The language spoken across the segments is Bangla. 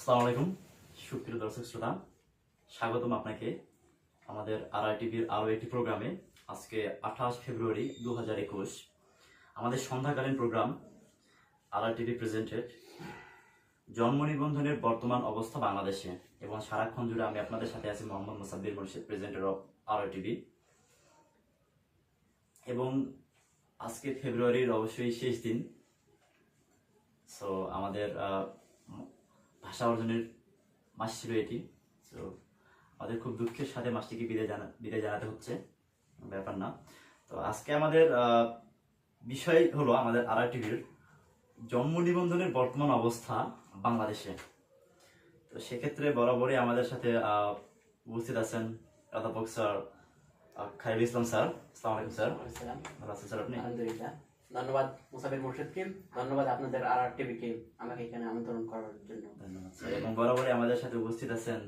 আসসালামু আলাইকুম, সুপ্রিয় দর্শক শ্রোতা, স্বাগতম আপনাকে আমাদের আর আই টিভির আরও একটি প্রোগ্রামে। আজকে আঠাশ ফেব্রুয়ারি দু হাজার একুশ। আমাদের সন্ধ্যাকালীন programme R I TV presented. জন্ম নিবন্ধনের বর্তমান অবস্থা বাংলাদেশে এবং সারাক্ষণ জুড়ে আমি আপনাদের সাথে আছি Mohammad Musaddir Murshid, presenter of R I TV. এবং আজকে ফেব্রুয়ারির অবশ্যই শেষ দিন। সো আমাদের ভাষা অর্জনের মাস ছিল এটি। তো আমাদের খুব দুঃখের সাথে মাসটিকে বিদায় জানা বিদায় জানাতে হচ্ছে ব্যাপার না। তো আজকে আমাদের বিষয় হলো আমাদের আর টিভির জন্ম নিবন্ধনের বর্তমান অবস্থা বাংলাদেশে। তো সেক্ষেত্রে বরাবরই আমাদের সাথে উপস্থিত আছেন অধ্যাপক স্যার খাইরুল ইসলাম স্যার। আসসালামু আলাইকুম স্যার। ভালো আছেন স্যার আপনি? আলহামদুলিল্লাহ। ধন্যবাদ মুসাফির মুর্শিদকে। ধন্যবাদ আপনাদের আর আর টিভিকে আমাকে এখানে আমন্ত্রণ করার জন্য। ধন্যবাদ স্যার। এবং বরাবরই আমাদের সাথে উপস্থিত আছেন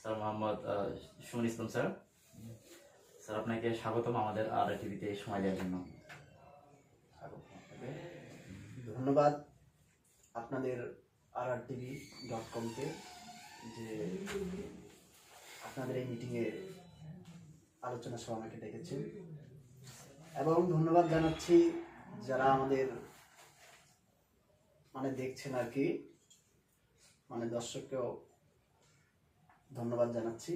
sir Mohammad Suman Islam sir. Sir আপনাকে স্বাগতম আমাদের আর আর টিভিতে সময় দেওয়ার জন্য। ধন্যবাদ আপনাদের আর আর টিভি ডট কমকে যে আপনাদের এই মিটিংয়ে আলোচনা সভা আমাকে ডেকেছেন। এবং ধন্যবাদ জানাচ্ছি যারা আমাদের মানে দেখছেন আর কি মানে দর্শককেও ধন্যবাদ জানাচ্ছি।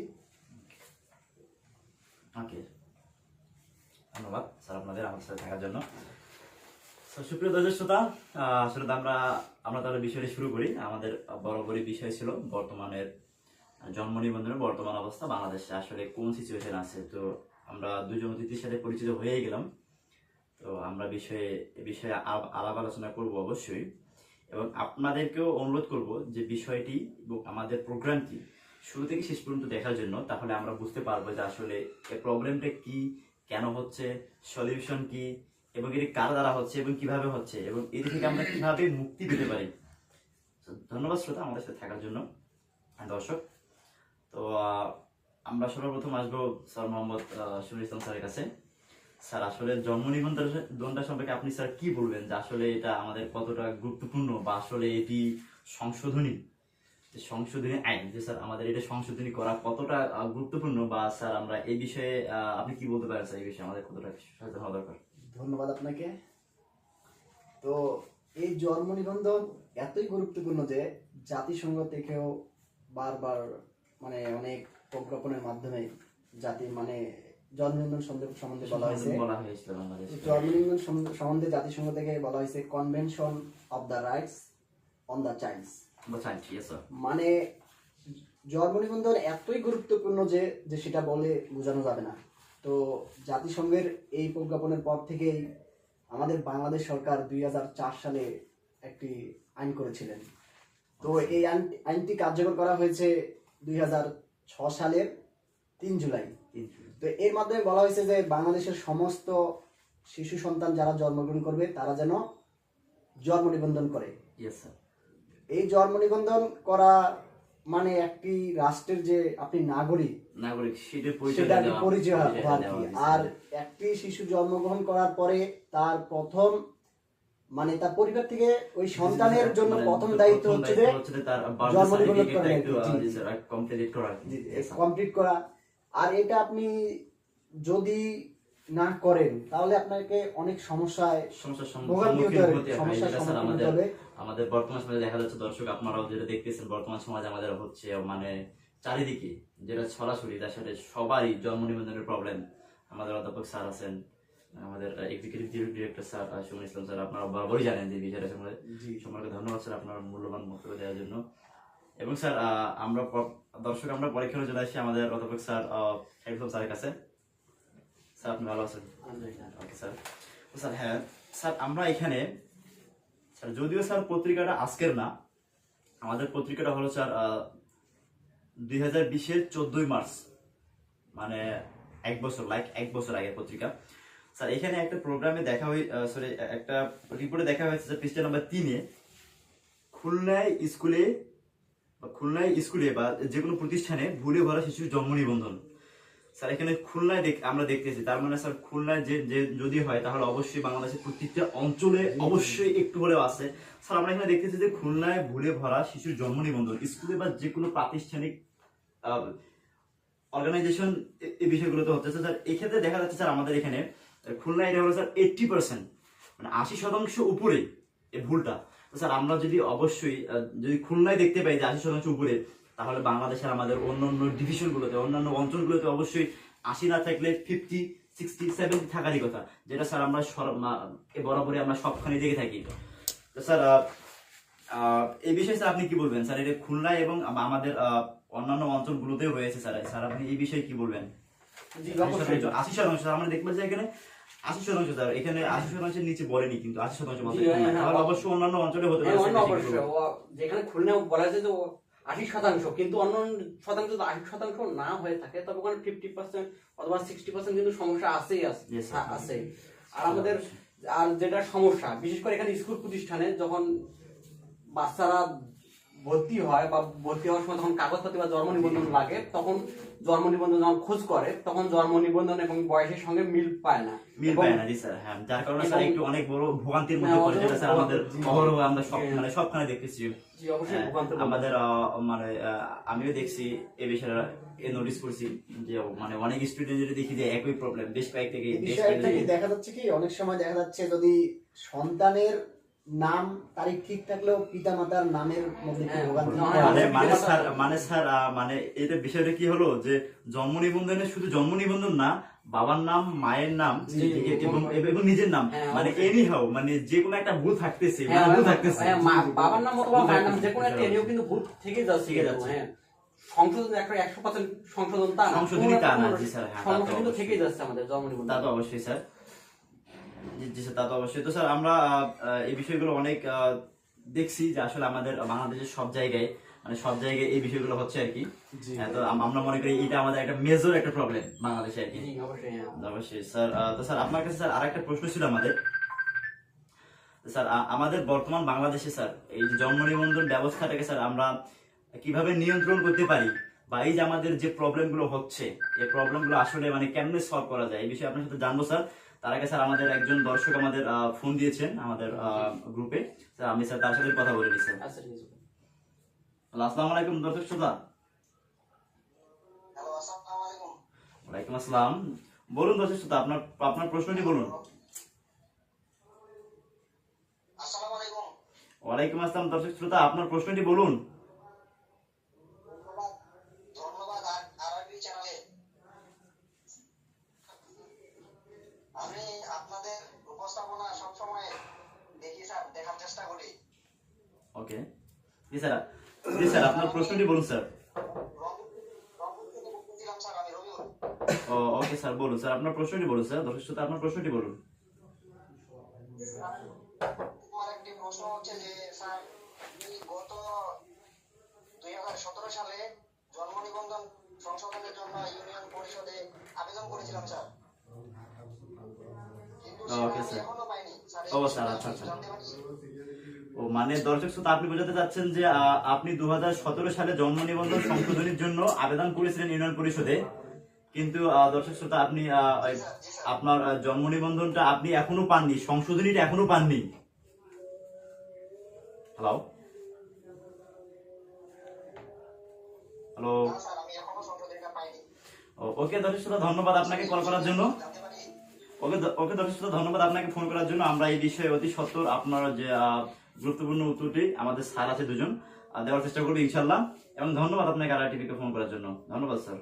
ধন্যবাদ স্যার আপনাদের আমাদের সাথে থাকার জন্য। সুপ্রিয় দর্শক শ্রোতা আসলে আমরা আমরা তাহলে বিষয়টি শুরু করি। আমাদের বরাবরই বিষয় ছিল বর্তমানের জন্ম নিবন্ধনের বর্তমান অবস্থা, বাংলাদেশে আসলে কোন সিচুয়েশন আছে। তো আমরা দুজন অতিথির সাথে পরিচিত হয়ে গেলাম। তো আমরা বিষয়ে, এ বিষয়ে আলাপ আলোচনা করব অবশ্যই। এবং আপনাদেরকেও অনুরোধ করব যে বিষয়টি এবং আমাদের প্রোগ্রামটি শুরু থেকে শেষ পর্যন্ত দেখার জন্য, তাহলে আমরা বুঝতে পারব যে আসলে এই প্রবলেমটা কি, কেন হচ্ছে সলিউশন কি, এবং এটি কার দ্বারা হচ্ছে, এবং কীভাবে হচ্ছে, এবং এটি থেকে আমরা কীভাবে মুক্তি পেতে পারি। ধন্যবাদ শ্রোতা আমাদের সাথে থাকার জন্য। দর্শক, তো আমরা সর্বপ্রথম আসব স্যার মোহাম্মদ শরীর ইসলাম স্যারের কাছে। স্যার, আসলে জন্ম নিবন্ধনটা সম্পর্কে আপনি স্যার কি বলবেন? যে আসলে এটা আমাদের কতটা গুরুত্বপূর্ণ বা আসলে এটি সংশোধনী? সংশোধনী আইন, যে স্যার আমাদের এটা সংশোধনী করা কতটা গুরুত্বপূর্ণ বা স্যার আমরা এই বিষয়ে আপনি কি বলতে পারেন স্যার এই বিষয়ে আমাদের কতটা সচেতন হওয়া দরকার? ধন্যবাদ আপনাকে। তো এই জন্ম নিবন্ধন এতই গুরুত্বপূর্ণ যে জাতিসংঘ থেকেও বারবার মানে অনেক প্রজ্ঞাপনের মাধ্যমে জাতি মানে জন্ম সম্বন্ধে- বলা হয়েছে। সম্বন্ধে- জাতিসংঘ থেকে বলা হয়েছে convention of the rights on the childs মানে নিবন্ধন এতই গুরুত্বপূর্ণ যে যে সেটা বলে বোঝানো যাবে না। তো জাতিসংঘের এই প্রজ্ঞাপনের পর থেকেই আমাদের বাংলাদেশ সরকার দুই হাজার চার সালে একটি আইন করেছিলেন। তো এই আইন- আইনটি কার্যকর করা হয়েছে দুই সালের তিন জুলাই। তো এর মাধ্যমে বলা হয়েছে যে বাংলাদেশের সমস্ত শিশু সন্তান যারা জন্মগ্রহণ করবে তারা যেন জন্ম নিবন্ধন করে। ইয়েস স্যার এই জন্ম নিবন্ধন করা মানে একটি রাষ্ট্রের যে আপনি নাগরিক নাগরিক পরিচয় সেটা পরিচয় আর একটি শিশু জন্মগ্রহণ করার পরে তার প্রথম মানে তার পরিবার থেকে ওই সন্তানের জন্য মানে প্রথম দায়িত্ব হচ্ছে যে জন্ম নিবন্ধন করা. কমপ্লিট করা। আর এটা আপনি যদি না করেন তাহলে আপনাকে অনেক সমস্যায় সমস্যার আমাদের আমাদের বর্তমান সমাজে দেখা যাচ্ছে দর্শক আপনারাও যেটা দেখতেছেন বর্তমান সমাজে আমাদের হচ্ছে মানে চারিদিকে যেটা ছড়াছড়ি তার সাথে সবারই জন্ম নিবন্ধনের প্রবলেম আমাদের অধ্যাপক স্যার আছেন আমাদের executive director sir Suman Islam sir আপনারা বরাবরই জানেন যে বিষয়টা সম্বন্ধে সম্পর্কে ধন্যবাদ স্যার আপনার মূল্যবান বক্তব্য দেওয়ার জন্য। এবং স্যার আমরা দর্শক আমরা পরীক্ষার চলে আসি আমাদের অধ্যাপক স্যার একদম স্যারের কাছে। স্যার আপনি ভালো আছেন? Okay sir. স্যার হ্যাঁ স্যার আমরা এখানে স্যার যদিও স্যার পত্রিকাটা আজকের না আমাদের পত্রিকাটা হলো স্যার দুই হাজার বিশের চোদ্দই মার্চ মানে এক বছর লাইক এক বছর আগে পত্রিকা। স্যার এখানে একটা প্রোগ্রামে দেখা হয়ে সরি একটা রিপোর্টে দেখা হয়েছে যে পৃষ্ঠা নাম্বার তিনে খুলনায় স্কুলে খুলনায় স্কুলে বা যে কোনো প্রতিষ্ঠানে ভুলে ভরা শিশুর জন্ম নিবন্ধন। স্যার এখানে খুলনায় দেখ আমরা দেখতেছি। তার মানে স্যার খুলনায় যে যে যদি হয় তাহলে অবশ্যই বাংলাদেশের প্রত্যেকটা অঞ্চলে অবশ্যই একটু হলেও আছে। স্যার আমরা এখানে দেখতেছি যে খুলনায় ভুলে ভরা শিশুর জন্ম নিবন্ধন। স্কুলে বা যে কোনো প্রাতিষ্ঠানিক অর্গানাইজেশন এই বিষয়গুলোতে হচ্ছে। স্যার এক্ষেত্রে দেখা যাচ্ছে স্যার আমাদের এখানে খুলনায় এটা হলো স্যার এইটটি পার্সেন্ট মানে আশি শতাংশ উপরে এই ভুলটা। তো স্যার আমরা যদি অবশ্যই যদি খুলনায় দেখতে পাই যে আশি শতাংশ উপরে তাহলে বাংলাদেশের আমাদের অন্য অন্য ডিভিশনগুলোতে অন্যান্য অঞ্চলগুলোতে অবশ্যই আশি না থাকলে ফিফটি সিক্সটি সেভেন্টি থাকারই কথা যেটা স্যার আমরা বরাবরই আমরা সবখানে দেখে থাকি। তো স্যার এই বিষয়ে স্যার আপনি কি বলবেন? স্যার এটা খুলনায় এবং আমাদের আহ, অন্যান্য অঞ্চলগুলোতেও রয়েছে স্যার। স্যার আপনি এই বিষয়ে কি বলবেন? আশি শতাংশ স্যার আমরা দেখবেন যে এখানে আশি শতাংশ স্যার এখানে আশি শতাংশের নিচে বলেনি কিন্তু আশি শতাংশ হ্যাঁ, হ্যাঁ। তাহলে অবশ্যই অন্যান্য অঞ্চলে হতে পারে হ্যাঁ। ও যেখানে খুলনা বলা যায় যে আশি শতাংশ কিন্তু অন্য শতাংশ যদি আশি শতাংশ না হয়ে থাকে তবে ওখানে ফিফটি পার্সেন্ট অথবা সিক্সটি পার্সেন্ট কিন্তু সমস্যা আছেই আছে আর আমাদের আর যেটা সমস্যা বিশেষ করে এখানে স্কুল প্রতিষ্ঠানে যখন বাচ্চারা ভর্তি হয় বা ভর্তি হওয়ার সময় তখন কাগজপত্র বা জন্ম নিবন্ধন লাগে তখন জন্ম নিবন্ধন যখন খোঁজ করে তখন জন্ম নিবন্ধন এবং বয়সের সঙ্গে মিল পায় না মিল পায় না জি স্যার হ্যাঁ যার কারণে স্যার একটু অনেক বড় ভোগান্তির মধ্যে হ্যাঁ, পড়ে যেটা স্যার আমাদের। অহরহ আমরা সব হ্যাঁ। মানে সবখানে দেখতেছি জি অবশ্যই হ্যাঁ, আমাদের আহ, মানে আহ, আমিও দেখছি এ বিষয়ে এ নোটিস করছি যে মানে অনেক স্টুডেন্টের দেখি যে একই প্রবলেম বেশ কয়েক থেকে দেখা যাচ্ছে কি অনেক সময় দেখা যাচ্ছে যদি সন্তানের নাম তারিখ ঠিক থাকলেও পিতা মাতার নামের মধ্যে হ্যাঁ। মানে মানে হ্যাঁ, স্যার। মানে স্যার আহ, মানে এটা বিষয়টা কি হলো যে জন্ম নিবন্ধনে শুধু জন্ম নিবন্ধন না বাবার নাম মায়ের নাম এবং নিজের নাম হ্যাঁ, মানে এনি হাও মানে যে কোনো একটা ভুল থাকতেছে হ্যাঁ, মানে ভুল থাকতেছে বাবার নাম অথবা মায়ের নাম যে কোনো একটা। এনেও কিন্তু ভুল থেকে যাচ্ছে থেকে যাচ্ছে। হ্যাঁ সংশোধন একটা একশো পার্সেন্ট সংশোধন তা না সংশোধনী তা না, জি স্যার, হ্যাঁ, তা কিন্তু অবশ্যই। থেকেই যাচ্ছে আমাদের জন্ম নিবন্ধন তা তো অবশ্যই স্যার জি স্যার তা তো অবশ্যই। তো স্যার আমরা এই বিষয়গুলো অনেক দেখছি যে আসলে আমাদের বাংলাদেশের সব জায়গায় মানে সব জায়গায় এই বিষয়গুলো হচ্ছে আর কি। হ্যাঁ, তো আমরা মনে করি এটা আমাদের একটা মেজর একটা প্রবলেম বাংলাদেশে আর কি। অবশ্যই হ্যাঁ। স্যার তো স্যার আপনার কাছে স্যার আরেকটা প্রশ্ন ছিল আমাদের। স্যার আমাদের বর্তমান বাংলাদেশে স্যার এই যে জন্ম নিবন্ধন ব্যবস্থাটাকে স্যার আমরা কীভাবে নিয়ন্ত্রণ করতে পারি বা এই যে আমাদের যে প্রবলেমগুলো হচ্ছে এই প্রবলেমগুলো আসলে মানে কেমনে সলভ করা যায় এই বিষয়ে আপনার সাথে জানব স্যার। তার আগে স্যার আমাদের একজন দর্শক আমাদের ফোন দিয়েছেন আমাদের গ্রুপে স্যার আমি স্যার তার সাথে কথা বলে নিই স্যার। আচ্ছা ঠিক আসসালামু আলাইকুম দর্শক শ্রোতা। হ্যালো আসসালামু আলাইকুম। ওয়ালাইকুম আসসালাম। বলুন দর্শক শ্রোতা আপনার আপনার প্রশ্নটি বলুন। ওয়ালাইকুম আসসালাম দর্শক শ্রোতা আপনার প্রশ্নটি বলুন। ওকে জি স্যার জি স্যার আপনার প্রশ্নটি বলুন স্যার। ও ওকে স্যার বলুন স্যার আপনার প্রশ্নটি বলুন স্যার শ্রোতা আপনার প্রশ্নটি বলুন। আমার একটি প্রশ্ন হচ্ছে যে স্যার গত দুই হাজার সতেরো সালে জন্ম নিবন্ধন সংশোধনের জন্য ইউনিয়ন পরিষদে আবেদন করেছিলাম স্যার। কিন্তু সেটা। এখনও পাইনি স্যার। ও, স্যার, আচ্ছা, আচ্ছা। জানতে পারি ও মানে দর্শক শ্রোতা আপনি বোঝাতে চাচ্ছেন যে আপনি দু হাজার সতেরো সালে জন্ম নিবন্ধন সংশোধনীর জন্য আবেদন করেছিলেন ইউনিয়ন পরিষদে। কিন্তু দর্শক শ্রোতা আপনি। আপনার জন্ম নিবন্ধনটা আপনি এখনও পাননি সংশোধনীটা এখনও পাননি। হ্যালো হ্যালো ওকে দর্শক শ্রোতা ধন্যবাদ আপনাকে কল করার জন্য। ওকে ওকে দর্শক শ্রোতা ধন্যবাদ আপনাকে ফোন করার জন্য। আমরা এই বিষয়ে অতি সত্তর আপনার যে আহ, গুরুত্বপূর্ণ উত্তরটি আমাদের স্যার আছে দুজন। দেওয়ার চেষ্টা করব ইনশাল্লাহ এবং ধন্যবাদ আপনাকে আর টিভিকে ফোন করার জন্য। ধন্যবাদ, স্যার।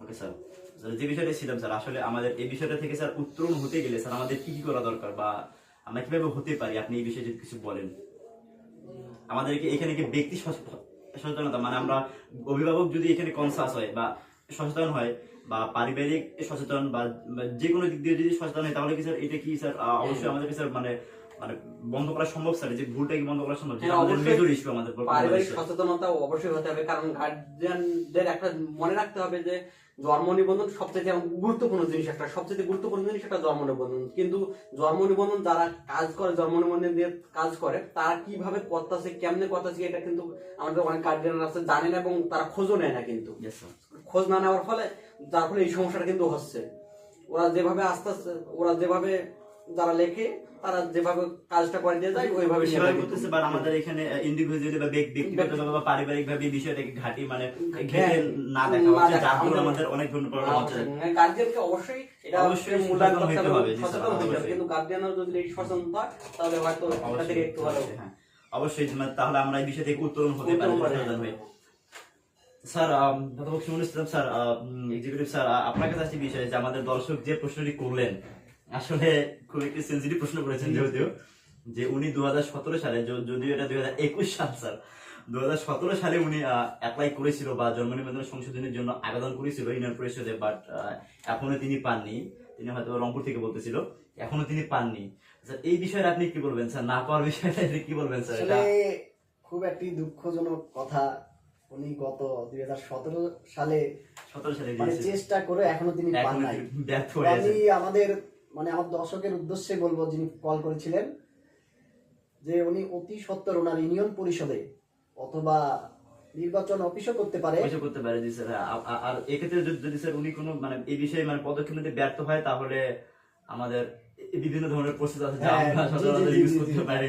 ওকে, স্যার। যে বিষয়টা ছিলাম, স্যার, আসলে আমাদের এই বিষয়টা থেকে, স্যার, উত্তরণ হতে গেলে, স্যার, আমাদের কি কি করা দরকার বা আমরা কীভাবে হতে পারি? আপনি এই বিষয়ে যদি কিছু বলেন। আমাদেরকে এখানে কি ব্যক্তি সচেতন- সচেতনতা মানে আমরা অভিভাবক যদি এখানে কনসাস হয় বা সচেতন হয় বা পারিবারিক সচেতন বা যে কোনো দিক দিয়ে যদি সচেতন হয় তাহলে কি স্যার এটা কি স্যার অবশ্যই আমাদেরকে স্যার মানে মানে বন্ধ করা সম্ভব স্যার? যে ভুলটা কি বন্ধ করা সম্ভব? যেটা হ্যাঁ, আমাদের অবশ্যই। মেজর ইস্যু আমাদের পারিবারিক সচেতনতা অবশ্যই হতে হবে কারণ গার্জিয়ানদের একটা মনে রাখতে হবে যে জন্ম নিবন্ধন সবচেয়ে গুরুত্বপূর্ণ জিনিস একটা সবচেয়ে গুরুত্বপূর্ণ জিনিস একটা জন্ম নিবন্ধন। কিন্তু জন্ম নিবন্ধন যারা কাজ করে জন্ম নিবন্ধন দিয়ে কাজ করে তারা কীভাবে করতেছে কেমনে করতেছে এটা কিন্তু আমাদের অনেক গার্জিয়ান আছে জানে না এবং তারা খোঁজও নেয় না কিন্তু। খোঁজ না নেওয়ার ফলে যার ফলে এই সমস্যাটা কিন্তু হচ্ছে। ওরা যেভাবে আস্তে আস্তে ওরা যেভাবে যারা লেখে তারা যেভাবে কাজটা করে দিয়ে যায় ওইভাবে সেভাবে করতেছে বাট আমাদের এখানে ইন্ডিভিজুয়ালি বা ব্যক্তি- ব্যক্তিগতভাবে বা পারিবারিক ভাবে বিষয়টাকে ঘাটি মানে ঘেটে না দেখা হচ্ছে যার ফলে আমাদের- আমাদের অনেক ধরনের প্রবলেম হচ্ছে। গার্জিয়ানকে অবশ্যই এটা অবশ্যই মূল্যায়ন করতে হবে হবে, সচেতন হইতে হবে। কিন্তু গার্জিয়ানরা যদি এই সচেতন হয় তাহলে হয়তো থেকে একটু ভালো। অবশ্যই, হ্যাঁ। অবশ্যই মানে তাহলে আমরা এই বিষয় থেকে উত্তরণ হতে পারি উত্তরণ পারি। সচেতন হয়ে। স্যার আম, অধ্যাপক Suman Islam sir executive sir আপনার কাছে আছে বিষয় যে আমাদের দর্শক যে প্রশ্নটি করলেন আসলে খুব একটি সেন্সিটিভ প্রশ্ন করেছেন যেহেতু যে উনি দু সালে যদিও এটা দুই সাল স্যার দু সালে উনি অ্যাপ্লাই করেছিল বা জন্ম নিবন্ধন সংশোধনের জন্য আবেদন করেছিল ইউনিয়ন পরিষদে বাট এখনও তিনি পাননি। তিনি হয়তো রংপুর থেকে বলতেছিল এখনও তিনি পাননি। স্যার এই বিষয়ে আপনি কি বলবেন স্যার? না পাওয়ার বিষয়টা কি বলবেন স্যার? এটা খুব একটি দুঃখজনক কথা। উনি গত দুই সালে সতেরো সালে মানে চেষ্টা করে এখনও তিনি পান নাই। আমি আমাদের মানে আমার দর্শকের উদ্দেশ্যে বলব যিনি কল করেছিলেন যে উনি অতি সত্তর ওনার ইউনিয়ন পরিষদে অথবা নির্বাচন অফিসও করতে পারে। করতে পারে জি স্যার। আর এক্ষেত্রে যদি- স্যার উনি কোনো মানে এই বিষয়ে মানে পদক্ষেপ নিতে ব্যর্থ হয় তাহলে আমাদের বিভিন্ন ধরনের প্রসেস আছে যা হ্যাঁ, আমরা ইউজ করতে। পারি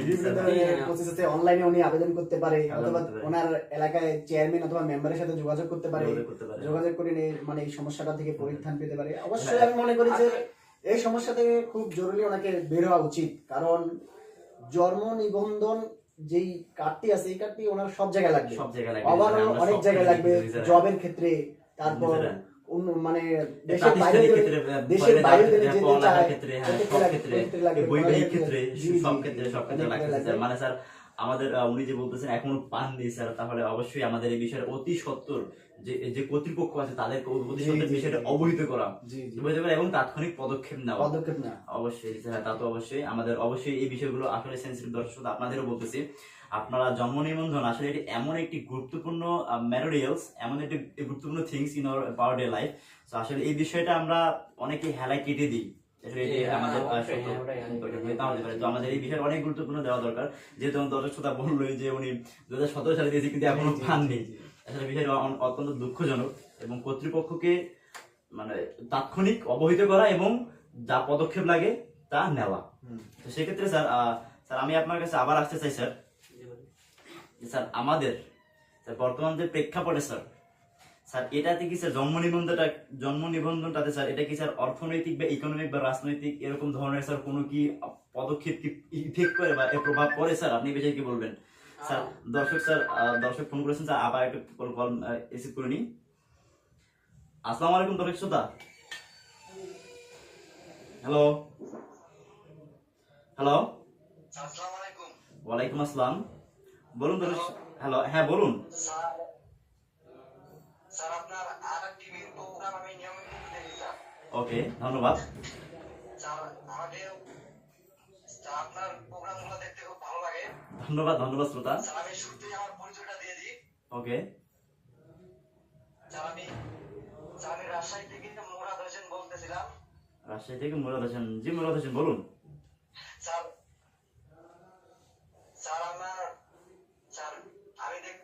হ্যাঁ। process আছে অনলাইনে উনি আবেদন করতে পারে অথবা ওনার এলাকায় চেয়ারম্যান অথবা মেম্বারের সাথে যোগাযোগ করতে পারে যোগাযোগ করতে করে মানে এই সমস্যাটা থেকে পরিত্রাণ পেতে পারে। অবশ্যই আমি মনে করি যে এই সমস্যা থেকে খুব জরুরি ওনাকে বের হওয়া উচিত কারণ জন্ম নিবন্ধন যেই কার্ডটি আছে এই কার্ডটি ওনার সব জায়গায় লাগবে। সব জায়গায় লাগবে আবার অনেক জায়গায় লাগবে জবের ক্ষেত্রে তারপর মানে দেশের বাইরে দেশের বাইরে ক্ষেত্রে, ক্ষেত্রে, সব ক্ষেত্রে, বৈবাহিক সব ক্ষেত্রে, সব। স্যার। মানে স্যার আমাদের উনি যে বলতেছেন এখনও পাননি স্যার। তাহলে অবশ্যই আমাদের এই বিষয়ে অতি সত্তর যে যে কর্তৃপক্ষ আছে তাদেরকে অতি সত্তর বিষয়টা অবহিত করা এবং তাৎক্ষণিক পদক্ষেপ নেওয়া। পদক্ষেপ না অবশ্যই হ্যাঁ তা তো অবশ্যই। আমাদের অবশ্যই এই বিষয়গুলো আসলে সেন্সিটিভ দর্শক আপনাদেরও বলতেছি। আপনারা জন্ম নিবন্ধন আসলে এটি এমন একটি গুরুত্বপূর্ণ ম্যাটেরিয়ালস এমন একটি গুরুত্বপূর্ণ things in our power day life তো আসলে এই বিষয়টা আমরা অনেকে হেলায় কেটে দিই। হ্যাঁ, আমাদের এই বিষয়টা অনেক গুরুত্বপূর্ণ দেওয়া দরকার। যেহেতু আমার দর্শক শ্রোতা বললোই যে উনি দু হাজার সতেরো সালে দিয়েছে কিন্তু এখনও পাননি। আসলে বিষয়টা অত্যন্ত দুঃখজনক এবং কর্তৃপক্ষকে মানে তাৎক্ষণিক অবহিত করা এবং যা পদক্ষেপ লাগে তা নেওয়া। তো সেক্ষেত্রে স্যার স্যার আমি আপনার কাছে আবার আসতে চাই স্যার। যে স্যার আমাদের স্যার বর্তমান যে প্রেক্ষাপটে স্যার স্যার এটাতে কি স্যার জন্ম নিবন্ধনটা জন্ম নিবন্ধনটাতে স্যার এটা কি স্যার অর্থনৈতিক বা ইকোনমিক বা রাজনৈতিক এরকম ধরনের স্যার কোনো কি পদক্ষেপ কি ইফেক্ট করে বা এর প্রভাব পড়ে স্যার? আপনি বিষয়ে কি বলবেন? স্যার দর্শক স্যার দর্শক ফোন করেছেন স্যার আবার একটু কল কল রিসিভ করে নিই। আসসালামু আলাইকুম দর্শক শ্রোতা। হ্যালো হ্যালো আসসালামু আলাইকুম। ওয়ালাইকুম আসসালাম। বলুন দর্শক হ্যালো হ্যাঁ বলুন। আমি ওকে, ধন্যবাদ। ধন্যবাদ ধন্যবাদ, শ্রোতা। আমি ওকে। আমি রাজশাহী থেকে মুরাদ হোসেন। বলতেছিলাম রাজশাহী থেকে জি বলুন। স্যার স্যার আমি দেখ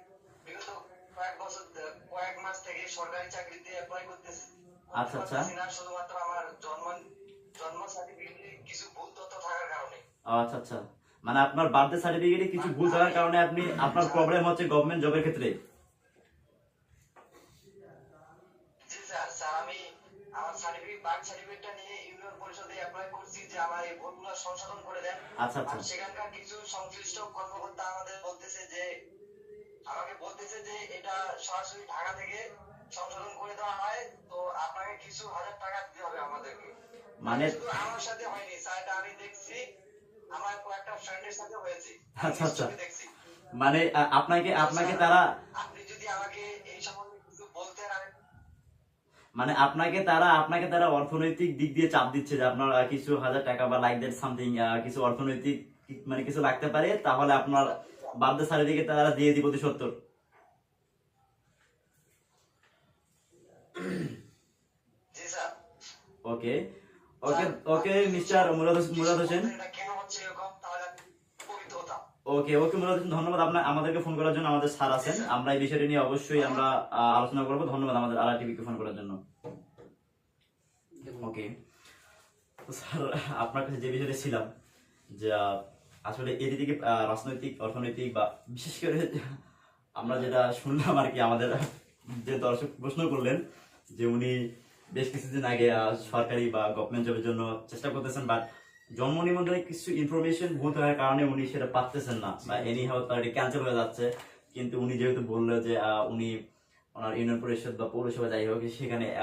বিগত কয়েক বছর ধ- কয়েক মাস থেকে সরকারি চাকরিতে অ্যাপ্লাই করতেছি। আচ্ছা, আচ্ছা। না, শুধুমাত্র আমার জন্ম জন্ম সার্টিফিকেটে কিছু ভুল তথ্য থাকার কারণে। আচ্ছা আচ্ছা। মানে আপনার বার্থডে সার্টিফিকেটে কিছু ভুল থাকার কারণে আপনি আপনার প্রবলেম হচ্ছে গভর্নমেন্ট জবের ক্ষেত্রে। জি স্যার স্যার আমি আমার সার্টিফিকেট বার্থ সার্টিফিকেটটা নিয়ে ইউনিয়ন পরিষদে অ্যাপ্লাই করছি যে আমার এই ভুলগুলো সংশোধন করে দেন। আচ্ছা আচ্ছা। সেখানকার কিছু সংশ্লিষ্ট কর্মকর্তা আমাদের বলতেছে যে আমাকে বলতেছে যে এটা সরাসরি ঢাকা থেকে সংশোধন করে দেওয়া হয় তো আপনাকে কিছু হাজার টাকা দিতে হবে আমাদেরকে। মানে আমার সাথে হয়নি স্যার এটা আমি দেখছি আমার কয়েকটা ফ্রেন্ডের সাথে হয়েছে। আচ্ছা, আচ্ছা। দেখছি। মানে আপনাকে আপনাকে তারা আপনি যদি আমাকে এই সম্বন্ধে কিছু বলতেন আমি মানে আপনাকে তারা আপনাকে তারা অর্থনৈতিক দিক দিয়ে চাপ দিচ্ছে যে আপনার কিছু হাজার টাকা বা লাইক দ্যাট সামথিং কিছু অর্থনৈতিক মানে কিছু লাগতে পারে তাহলে আপনার বার্থডে সার্টিফিকেট তারা দিয়ে দিব সত্তর জি sir okay okay okay mister Murad Murad Hossain এটা ওকে ওকে মুরাদ হোসেন, ধন্যবাদ আপনার আমাদেরকে ফোন করার জন্য আমাদের স্যার আছেন। আমরা এই বিষয়টি নিয়ে অবশ্যই আমরা আলোচনা করব। ধন্যবাদ আমাদের আর টিভিকে ফোন করার জন্য। ওকে স্যার আপনার কাছে যে বিষয়টা ছিলাম যে আসলে আহ, রাজনৈতিক অর্থনৈতিক বা বিশেষ করে আমরা যেটা শুনলাম আর কি আমাদের যে দর্শক প্রশ্ন করলেন যে উনি বেশ কিছুদিন আগে সরকারি বা গভর্নমেন্ট জবের জন্য চেষ্টা করতেছেন বাট জন্ম নিবন্ধনে কিছু ইনফরমেশন ভুল থাকার কারণে উনি সেটা পাচ্ছেন না, বা এনি হাউ তার ক্যান্সেল হয়ে যাচ্ছে। কিন্তু উনি যেহেতু বলল যে উনি ওনার ইউনিয়ন পরিষদ বা পৌরসভা যাই হোক, সেখানে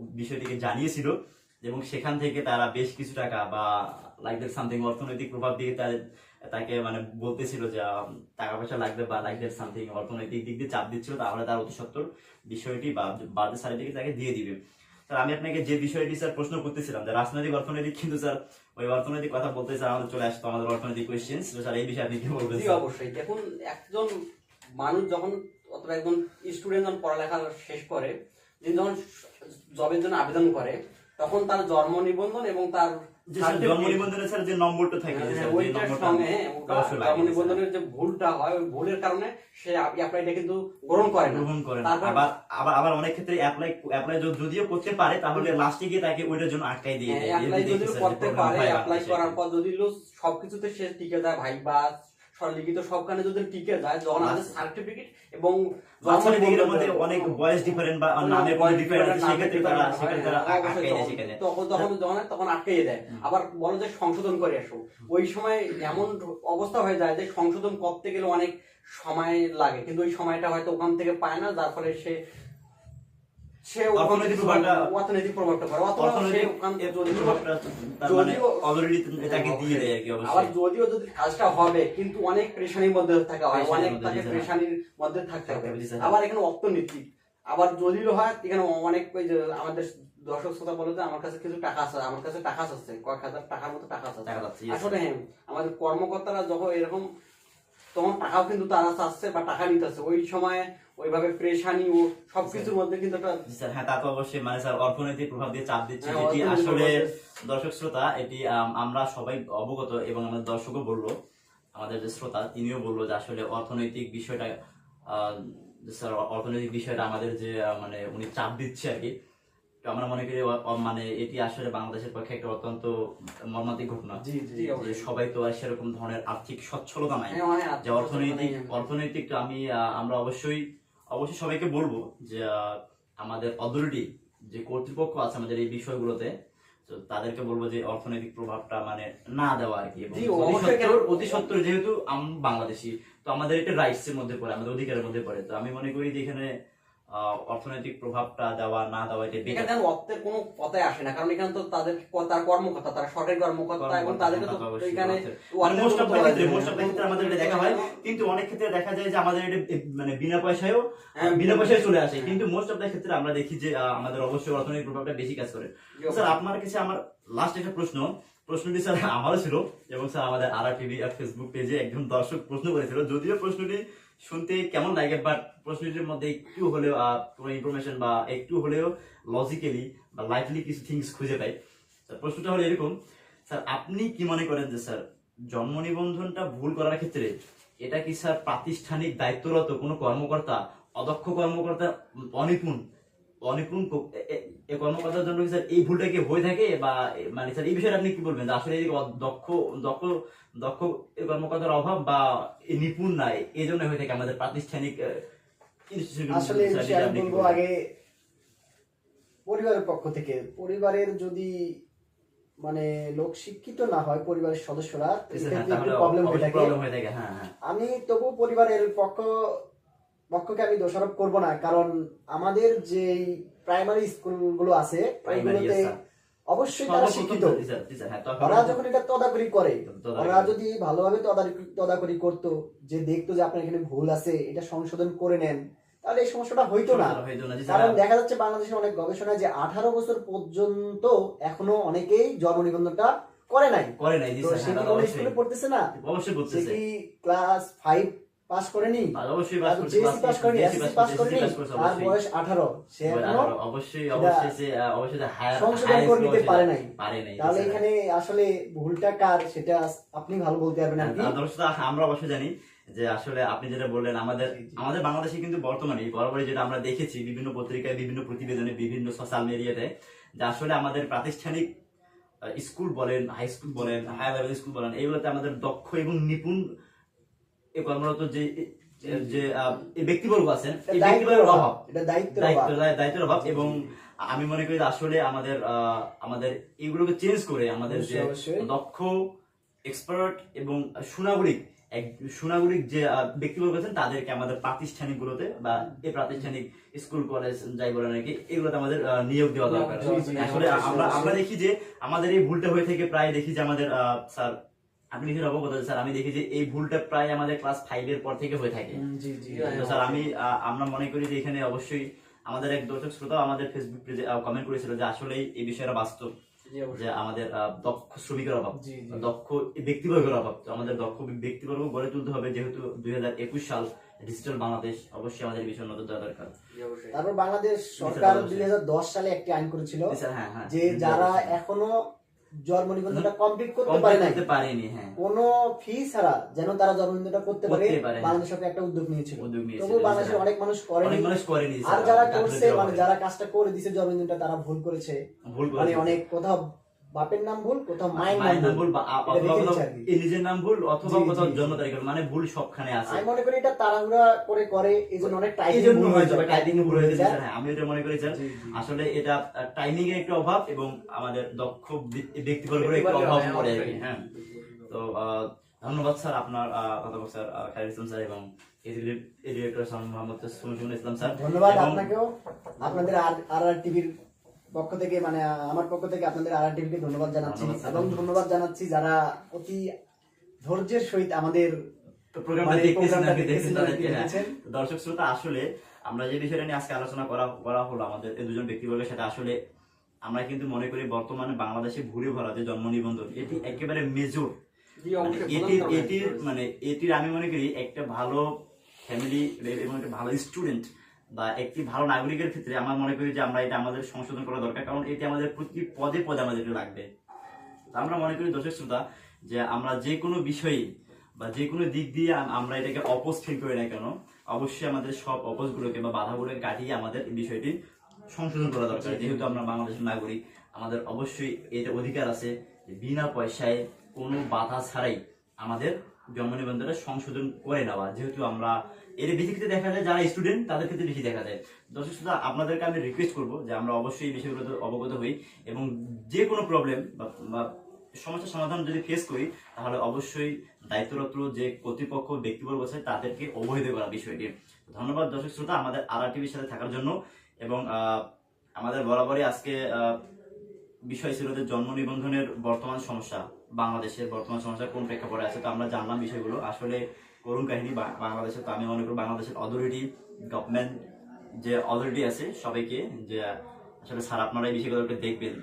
বিষয়টিকে জানিয়েছিল, এবং সেখান থেকে তারা বেশ কিছু টাকা বা লাইক দ্যাট সামথিং অর্থনৈতিক প্রভাব দিয়ে তাদের- তাকে মানে বলতেছিল যে টাকা পয়সা লাগবে বা লাইক দ্যাট সামথিং অর্থনৈতিক দিক দিয়ে চাপ দিচ্ছিল, তাহলে তার অতি সত্তর বিষয়টি বা বার্থডে সার্টিফিকেট তাকে দিয়ে দিবে। স্যার আমি আপনাকে যে বিষয়টি স্যার প্রশ্ন করতেছিলাম যে রাজনৈতিক অর্থনৈতিক কিন্তু স্যার ওই অর্থনৈতিক কথা বলতে স্যার আমাদের চলে আসতো আমাদের অর্থনৈতিক কোয়েশ্চেন স্যার এই বিষয়ে আপনি কি বলবেন অবশ্যই। দেখুন একজন মানুষ যখন অথবা একজন স্টুডেন্ট যখন পড়ালেখা শেষ করে যখন জবের জন্য আবেদন করে তখন তার জন্ম নিবন্ধন এবং তার জন্ম নিবন্ধনে স্যার যে নম্বরটা থাকে যে হ্যাঁ, যে নম্বরটা হ্যাঁ, জন্ম নিবন্ধনের যে ভুলটা হয় ওই ভুলের কারণে সে অ্যাপ্লাইটা কিন্তু গ্রহণ করে না। গ্রহণ করেন তারপর- আবার আবার আবার অনেক ক্ষেত্রে অ্যাপ্লাই অ্যাপ্লাই যদিও করতে পারে তাহলে লাস্টে গিয়ে তাকে ওইটার জন্য আটকাই দিয়ে দেয়। অ্যাপ্লাই যদি করতে পারে অ্যাপ্লাই করার পর যদি সবকিছুতে সে টিকে যায় ভাই বা লিখিত সবখানে যদি টিকে যায় যখন আমাদের সার্টিফিকেট এবং মাঝখানে জন্ম দিকের মধ্যে নিবন্ধন- অনেক বয়স ডিফারেন্ট বা নামে বয়স ডিফারেন্ট সেক্ষেত্রে তারা সেক্ষেত্রে তারা আটকাই সেখানে। তখন তখন যখন তখন আটকাই দেয় আবার বলো যে সংশোধন করে আসো। ওই সময় এমন অবস্থা হয়ে যায় যে সংশোধন করতে গেলে অনেক সময় লাগে। কিন্তু ওই সময়টা হয়তো ওখান থেকে পায় না যার ফলে সে সে অর্থনৈতিক প্রভাবটা- অর্থনৈতিক প্রভাবটা পড়ে। অর্থনৈতিক যদিও- প্রভাবটা তার মানে অলরেডি তাকে দিয়ে দেয় আর কি আবার যদিও যদি কাজটা হবে কিন্তু অনেক প্রেশানির মধ্যে থাকা হয় অনেক তাকে প্রেশানির মধ্যে থাকতে হবে। থাকতে হবে, দিতে। আবার এখানে অর্থনীতি আবার যদিও হয় এখানে অনেক ওই যে আমাদের দর্শক শ্রোতা বলে যে আমার কাছে কিছু টাকা আছে আমার কাছে টাকা আছে কয়েক হাজার টাকার মতো টাকা আছে। আসলে হ্যাঁ আমাদের কর্মকর্তারা যখন এরকম তখন টাকাও কিন্তু তারা চাচ্ছে বা টাকা নিতে আসছে ওই সময় ওইভাবে প্রেশানি ও সবকিছুর মধ্যে কিন্তু একটা স্যার হ্যাঁ তা তো অবশ্যই। মানে স্যার অর্থনৈতিক প্রভাব দিয়ে চাপ দিচ্ছে হ্যাঁ, যেটি আসলে দর্শক শ্রোতা এটি আমরা সবাই অবগত এবং আমাদের দর্শকও বলল আমাদের যে শ্রোতা তিনিও বলল যে আসলে অর্থনৈতিক বিষয়টা স্যার অর্থনৈতিক বিষয়টা আমাদের যে মানে উনি চাপ দিচ্ছে আর কি। তো আমরা মনে করি মানে এটি আসলে বাংলাদেশের পক্ষে একটা অত্যন্ত মর্মান্তিক ঘটনা। যে সবাই তো আর সেরকম ধরনের আর্থিক সচ্ছলতা নাই। হ্যাঁ, যে অর্থনৈতিক অর্থনৈতিক আমি আমরা অবশ্যই অবশ্যই সবাইকে বলব যে আমাদের অথরিটি যে কর্তৃপক্ষ আছে আমাদের এই বিষয়গুলোতে তো তাদেরকে বলব যে অর্থনৈতিক প্রভাবটা মানে না দেওয়া আর কি অতি সত্তর যেহেতু আমি বাংলাদেশি তো আমাদের এটা রাইটস এর মধ্যে পড়ে আমাদের অধিকারের মধ্যে পড়ে। তো আমি মনে করি যে এখানে অর্থনৈতিক প্রভাবটা দেওয়া না দেওয়া এটা বেকার যেন অর্থের কোনো কথাই আসে না কারণ এখানে তো তাদের তার কর্মকর্তা তারা সরকারি কর্মকর্তা এবং তাদেরকে তো এখানে মোস্ট অফ অর্থের ক্ষেত্রে মোস্ট অফ ক্ষেত্রে আমাদের এটা দেখা হয় কিন্তু অনেক ক্ষেত্রে দেখা যায় যে আমাদের এটা মানে বিনা পয়সায়ও হ্যাঁ, বিনা পয়সায় চলে আসে। কিন্তু মোস্ট অফ দ্য ক্ষেত্রে আমরা দেখি যে আমাদের অবশ্যই অর্থনৈতিক প্রভাবটা বেশি কাজ করে। স্যার আপনার কাছে আমার লাস্ট একটা প্রশ্ন। প্রশ্নটি স্যার আমারও ছিল এবং স্যার আমাদের আর টিভি আর ফেসবুক পেজে একজন দর্শক প্রশ্ন করেছিল। যদিও প্রশ্নটি শুনতে কেমন লাগে? বাট প্রশ্নটির মধ্যে একটু হলেও কোনো ইনফরমেশন বা একটু হলেও লজিক্যালি বা লাইফলি কিছু থিংস খুঁজে পাই। স্যার প্রশ্নটা হলো এরকম, স্যার, আপনি কি মনে করেন যে, স্যার, জন্ম নিবন্ধনটা ভুল করার ক্ষেত্রে এটা কি, স্যার, প্রাতিষ্ঠানিক দায়িত্বরত কোনো কর্মকর্তা, অদক্ষ কর্মকর্তা, অনিপুণ এ কর্মকর্তার জন্য স্যার এই ভুলটা কি হয়ে থাকে? বা মানে স্যার এই বিষয়ে আপনি কি বলবেন? যে আসলে এই দক্ষ দক্ষ দক্ষ কর্মকর্তার অভাব বা নিপুণ নাই এই জন্য হয়ে থাকে আমাদের প্রাতিষ্ঠানিক আসলে বলব আগে পরিবারের পক্ষ থেকে পরিবারের যদি মানে লোক শিক্ষিত না হয় পরিবারের সদস্যরা হ্যাঁ, প্রবলেম হয়ে থাকে। হয়ে থাকে হ্যাঁ হ্যাঁ। আমি তবু পরিবারের পক্ষ পক্ষকে আমি দোষারোপ করব না কারণ আমাদের যে প্রাইমারি স্কুলগুলো আছে sir. অবশ্যই তারা শিক্ষিত। হ্যাঁ, ওরা যখন এটা তদাকরি করে ওরা যদি ভালোভাবে তদাকরি করতো যে দেখতো যে আপনার এখানে ভুল আছে এটা সংশোধন করে নেন তাহলে এই সমস্যাটা হইতো না। কারণ দেখা যাচ্ছে বাংলাদেশের অনেক গবেষণায় যে আঠারো বছর পর্যন্ত এখনও অনেকেই জন্ম নিবন্ধনটা করে নাই। করে নাই সে হ্যাঁ, কি অবশ্যই। স্কুলে পড়তেছে না? অবশ্যই সে কি ক্লাস ফাইভ পাস করেনি? অবশ্যই পাস করছে জিএসসি পাস করেনি এসএসসি পাস করেনি তার বয়স আঠারো সে এখনও অবশ্যই অবশ্যই সে অবশ্যই যে সংশোধন করে নিতে পারে নাই। পারে নাই তাহলে এখানে আসলে ভুলটা কার সেটা আপনি ভালো বলতে পারবেন আর কি। আমরা অবশ্যই জানি যে আসলে আপনি যেটা বললেন আমাদের আমাদের বাংলাদেশে কিন্তু বর্তমানে বরাবরই যেটা আমরা দেখেছি বিভিন্ন পত্রিকায় বিভিন্ন প্রতিবেদনে বিভিন্ন সোশ্যাল মিডিয়াতে যে আসলে আমাদের প্রাতিষ্ঠানিক স্কুল বলেন হাই স্কুল বলেন হাই লেভেল স্কুল বলেন এইগুলোতে আমাদের দক্ষ এবং নিপুণ কর্মরত যে যে ব্যক্তিবর্গ আছেন এই দায়িত্বের ব্যক্তিবর্গের অভাব। অভাব। এটা দায়িত্ব দায়িত্বের অভাব এবং আমি মনে করি আসলে আমাদের আমাদের এগুলোকে চেঞ্জ করে আমাদের যে। দক্ষ এক্সপার্ট এবং সুনাগরিক এক সুনাগরিক যে ব্যক্তিবর্গ আছেন তাদেরকে আমাদের প্রাতিষ্ঠানিক গুলোতে বা এই প্রাতিষ্ঠানিক স্কুল কলেজ যাই বলে নাকি এগুলোতে আমাদের নিয়োগ দেওয়া দরকার। আসলে আমরা আমরা দেখি যে আমাদের এই ভুলটা হয়ে থেকে প্রায় দেখি যে আমাদের আহ, স্যার আপনি নিশ্চয়ই অবগত আছেন, স্যার আমি দেখি যে এই ভুলটা প্রায় আমাদের ক্লাস ফাইভ এর পর থেকে হয়ে থাকে। জি জি তো স্যার আমি আমরা মনে করি যে এখানে অবশ্যই আমাদের এক দর্শক শ্রোতাও আমাদের ফেসবুক পেজে কমেন্ট করেছিল যে আসলে এই বিষয়টা বাস্তব যে আমাদের দক্ষ শ্রমিকের অভাব জি, জি। দক্ষ ব্যক্তিবর্গের অভাব তো আমাদের দক্ষ ব্যক্তিবর্গ গড়ে তুলতে হবে যেহেতু দুই হাজার একুশ সাল ডিজিটাল বাংলাদেশ অবশ্যই আমাদের বিষয় নজর দেওয়া দরকার। তারপর বাংলাদেশ সরকার। দুই সালে একটি আইন করেছিল হ্যাঁ হ্যাঁ। যে যারা এখনও জন্ম নিবন্ধনটা কমপ্লিট করতে পারে নাই। পারেনি হ্যাঁ। কোনো ফি ছাড়া যেন তারা জন্ম নিবন্ধনটা করতে পারে। বাংলাদেশ সরকার একটা উদ্যোগ নিয়েছিল। তবু বাংলাদেশের অনেক মানুষ করেনি। মানুষ করেনি আর যারা করছে মানে যারা কাজটা করে দিছে জন্ম নিবন্ধনটা তারা ভুল করেছে। মানে অনেক কোথাও বাপের নাম ভুল কোথাও মায়ের মায়ের নাম ভুল। এই নিজের নাম ভুল অথবা কোথাও জন্ম তারিখ মানে ভুল সবখানে আছে। আমি মনে করি এটা তাড়াহুড়া করে করে এই জন্য অনেক টাইম জন্য হয়তো টাইপিং ভুল হয়ে গেছে হ্যাঁ, আমি এটা মনে করি স্যার। আসলে এটা টাইমিং এর একটা অভাব এবং আমাদের দক্ষ ব্যক্তি- ব্যক্তিবর্গের একটা অভাব অভাব, পড়ে আর হ্যাঁ। তো ধন্যবাদ স্যার আপনার কথা স্যার খায়রুল ইসলাম স্যার এবং এই director sir Mohammad Suman Islam sir. ধন্যবাদ আপনাকেও। আপনাদের আর আর টিভির পক্ষ থেকে মানে আমার পক্ষ থেকে আপনাদের আর আর টিভিকে ধন্যবাদ জানাচ্ছি এবং ধন্যবাদ জানাচ্ছি যারা অতি ধৈর্যের সহিত আমাদের প্রোগ্রামটা মানে হ্যাঁ। দেখেছেন। দর্শক শ্রোতা আসলে আমরা যে বিষয়টা নিয়ে আজকে আলোচনা করা করা হলো আমাদের এই দুজন ব্যক্তিবর্গের সাথে আসলে আমরা কিন্তু মনে করি বর্তমানে বাংলাদেশে ভুলে ভরা যে জন্ম নিবন্ধন এটি একেবারে মেজর মানে এটির এটির মানে এটির আমি মনে করি একটা ভালো ফ্যামিলি এবং একটা ভালো স্টুডেন্ট বা একটি ভালো নাগরিকের ক্ষেত্রে আমার মনে করি যে আমরা এটা আমাদের সংশোধন করা দরকার কারণ এটি আমাদের প্রতি পদে পদে আমাদের লাগবে। তো আমরা মনে করি দর্শক শ্রোতা যে আমরা যে কোনো বিষয়ে বা যে কোনো দিক দিয়ে আমরা এটাকে অপোজ ফিল করি না কেন অবশ্যই আমাদের সব অপোজগুলোকে বা বাধাগুলোকে কাটিয়ে আমাদের এই বিষয়টি সংশোধন করা দরকার। যেহেতু আমরা বাংলাদেশের নাগরিক আমাদের অবশ্যই এটা অধিকার আছে যে বিনা পয়সায় কোনো বাধা ছাড়াই আমাদের জন্ম নিবন্ধনটা সংশোধন করে নেওয়া। যেহেতু আমরা এর বেশি ক্ষেত্রে দেখা যায় যারা স্টুডেন্ট তাদের ক্ষেত্রে বেশি দেখা যায়। দর্শক শ্রোতা, আপনাদেরকে আমি রিকোয়েস্ট করব যে আমরা অবশ্যই এই বিষয়গুলোতে অবগত হই এবং যে কোনো প্রবলেম বা সমস্যার সমাধান যদি ফেস করি, তাহলে অবশ্যই দায়িত্বরত যে কর্তৃপক্ষ, ব্যক্তিবর্গ আছে, তাদেরকে অবহিত করা বিষয়টি। ধন্যবাদ দর্শক শ্রোতা, আমাদের আর টিভির সাথে থাকার জন্য এবং আমাদের বরাবরই আজকে বিষয় ছিল যে জন্ম নিবন্ধনের বর্তমান সমস্যা, বাংলাদেশের বর্তমান সমস্যা কোন প্রেক্ষাপটে আছে, তো আমরা জানলাম বিষয়গুলো। আসলে করুণ কাহিনী বাংলাদেশে তো আমি মনে করি বাংলাদেশের অথরিটি গভর্নমেন্ট যে অথরিটি আছে সবাইকে যে আসলে স্যার আপনারা এই বিষয়গুলোকে দেখবেন।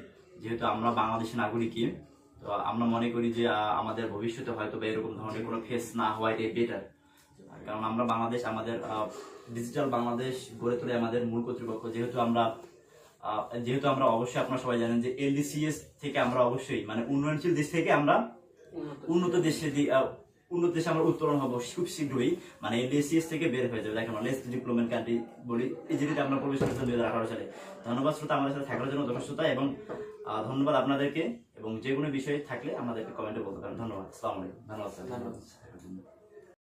যেহেতু আমরা বাংলাদেশের নাগরিকই তো আমরা মনে করি যে আমাদের ভবিষ্যতে হয়তো বা এরকম ধরনের কোনো ফেস না হওয়াটাই বেটার কারণ আমরা বাংলাদেশ আমাদের ডিজিটাল বাংলাদেশ গড়ে তোলে আমাদের মূল কর্তৃপক্ষ। যেহেতু আমরা যেহেতু আমরা অবশ্যই আপনারা সবাই জানেন যে এলডিসিএস থেকে আমরা অবশ্যই মানে উন্নয়নশীল দেশ থেকে আমরা উন্নত। দেশে উন্নত দেশে আমরা উত্তরণ হব খুব শীঘ্রই। মানে এলডিসিএস থেকে বের হয়ে যাবে। দেখেন লেস ডিপ্লোমেন্ট কান্ট্রি বলি, এই যেটিতে আমরা প্রবেশ করেছিলাম দুই হাজার আঠারো সালে। ধন্যবাদ শ্রোতা আমাদের সাথে থাকার জন্য দর্শক এবং ধন্যবাদ আপনাদেরকে। এবং যে কোনো বিষয়ে থাকলে আমাদেরকে কমেন্টে বলতে পারেন। ধন্যবাদ। আসসালামু আলাইকুম। ধন্যবাদ ধন্যবাদ।